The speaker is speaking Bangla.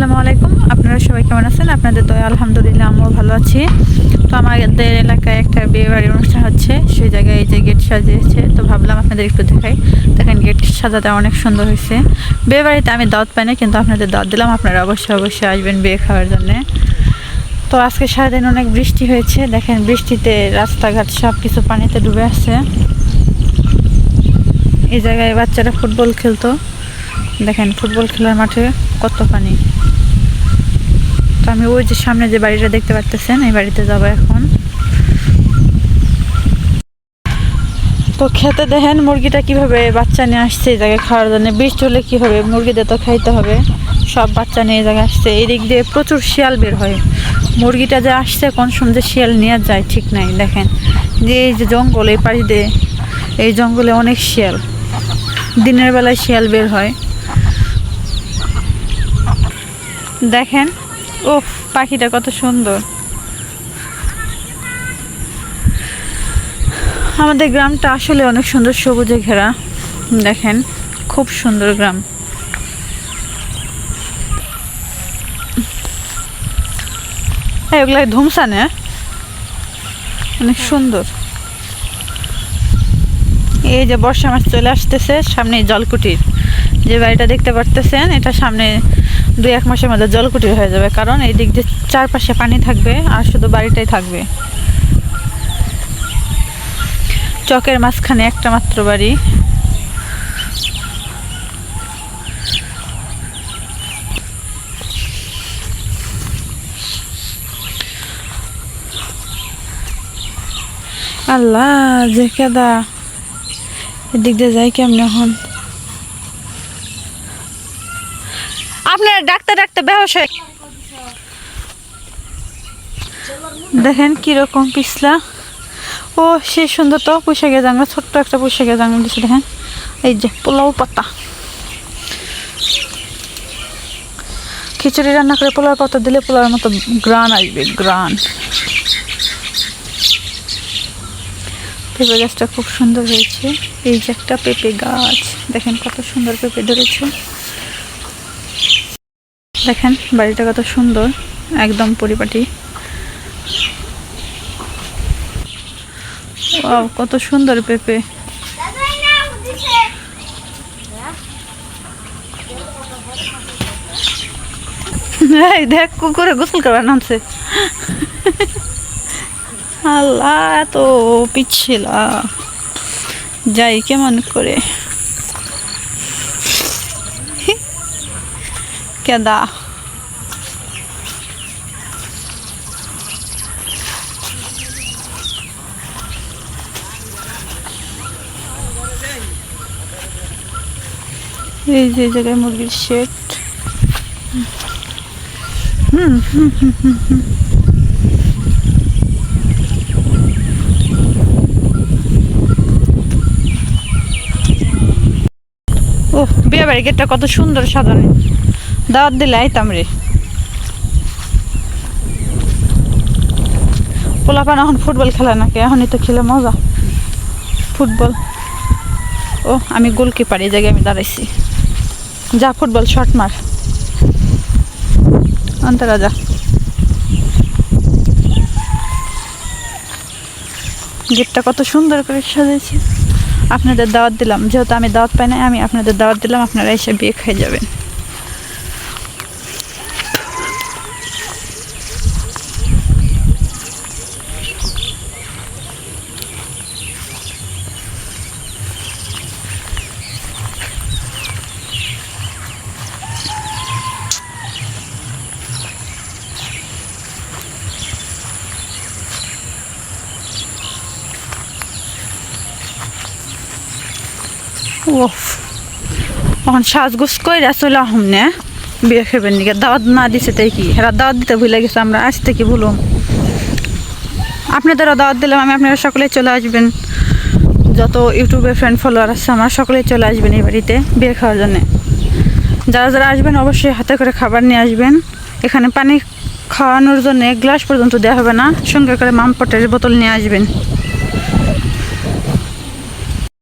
আসসালামু আলাইকুম। আপনারা সবাই কেমন আছেন? আপনাদের দয়া, আলহামদুলিল্লাহ আমিও ভালো আছি। তো আমাদের এলাকায় একটা বিয়ে বাড়ির অনুষ্ঠান হচ্ছে। সেই জায়গায় এই যে গেট সাজিয়েছে, তো ভাবলাম আপনাদের একটু দেখাই। দেখেন গেট সাজাতে অনেক সুন্দর হয়েছে। বিয়ে বাড়িতে আমি দাঁত পাই না কিন্তু আপনাদের দাঁত দিলাম। আপনারা অবশ্যই অবশ্যই আসবেন বিয়ে খাওয়ার জন্যে। তো আজকে সারাদিন অনেক বৃষ্টি হয়েছে। দেখেন বৃষ্টিতে রাস্তাঘাট সব কিছু পানিতে ডুবে আছে। এই জায়গায় বাচ্চারা ফুটবল খেলতো। দেখেন, ফুটবল খেলার মাঠে কত পানি। তো আমি ওই যে সামনে যে বাড়িটা দেখতে পাচ্তেছেন এই বাড়িতে যাব এখন। তো খেতে দেখেন, মুরগিটা কীভাবে বাচ্চা নিয়ে আসছে এই জায়গায় খাওয়ার জন্য বৃষ্টি হলে কি হবে মুরগিদের তো খাইতে হবে, সব বাচ্চা নিয়ে এই জায়গায় আসছে। এই দিক দিয়ে প্রচুর শিয়াল বের হয়। মুরগিটা যে আসছে, কোন সময় শিয়াল নিয়ে যায়, ঠিক নাই, দেখেন। যে এই যে জঙ্গল, এই পাশ দিয়ে এই জঙ্গলে অনেক শিয়াল। দিনের বেলায় শিয়াল বের হয়। দেখেন। ও পাখিটা কত সুন্দর। আমাদের গ্রামটা আসলে অনেক সুন্দর সবুজে ঘেরা। দেখেন, খুব সুন্দর গ্রাম। এই ওগুলা ধুমসানে অনেক সুন্দর। এই যে বর্ষা মাস চলে আসতেছে সামনে জলকুটির। যে বাড়িটা দেখতে পারতেছেন, এটা সামনে দুই এক মাসের মধ্যে জলকুটির হয়ে যাবে। কারণ এই দিক দিয়ে চারপাশে পানি থাকবে আর শুধু বাড়িটাই থাকবে। চকের মাঝখানে একটা মাত্র বাড়ি। আল্লাহ যে কেদা এদিক দিয়ে যাই কেমন এখন? আপনার বেহস হয়ে দেখেন কীরকম পিছলা। ও সে সুন্দর তো পুষাকে জানলা ছোট্ট একটা পুষাকে জানলা দিচ্ছে দেখেন। এই যে, পোলাও পাতা। খিচুড়ি রান্না করে পোলাও পাতা দিলে পোলাওর মতো গ্রান আসবে, গ্রান। পেঁপে গাছটা খুব সুন্দর হয়েছে। এই যে একটা পেঁপে গাছ, দেখেন কত সুন্দর পেঁপে ধরেছে। দেখেন, বাড়িটা কত সুন্দর, একদম পরিপাটি। কত সুন্দর পেঁপে। দেখ, কুকুরে গোসল করবার নামছে। আল্লাহ, এত পিছিলা যাই, কেমন করে। কেদা এই যে জায়গায় মুরগির শেড হুম হুম হুম হুম হুম। ও বিয়ে বাড়ি গেটটা কত সুন্দর সাজানো। দাওয়াত দিলে আইতাম রে। পোলাপান এখন ফুটবল খেলা নাকি? এখনই তো খেলে মজা। ফুটবল। ও, আমি গোলকিপার, এই জায়গায় আমি দাঁড়াইছি। যা, ফুটবল, শট মার। অন্তরা, যা। গেটটা কত সুন্দর করে সাজাইছি। আপনাদের দাওয়াত দিলাম। যেহেতু আমি দাওয়াত পাই না আমি আপনাদের দাওয়াত দিলাম, আপনারা এসে বিয়ে খেয়ে যাবেন। ওফ এখন সাজগুজ কইরা চলে আহম নে। বিয়ে খেবেন নিকে? দাওয়াত না দিছে তাই কি? এরা দাওয়াত দিতে ভুলে গেছে, আমরা আজ থেকে ভুলুম আপনাদেরও দাওয়াত দিলাম, আমি আপনারা সকলে চলে আসবেন। যত ইউটিউবে ফ্রেন্ড ফলোয়ার আছে, আমার সকলেই চলে আসবেন এই বাড়িতে বিয়ে খাওয়ার জন্য। যারা যারা আসবেন, অবশ্যই হাতে করে খাবার নিয়ে আসবেন। এখানে পানি খাওয়ানোর জন্য গ্লাস পর্যন্ত দেওয়া হবে না। সঙ্গে করে মামপটের বোতল নিয়ে আসবেন।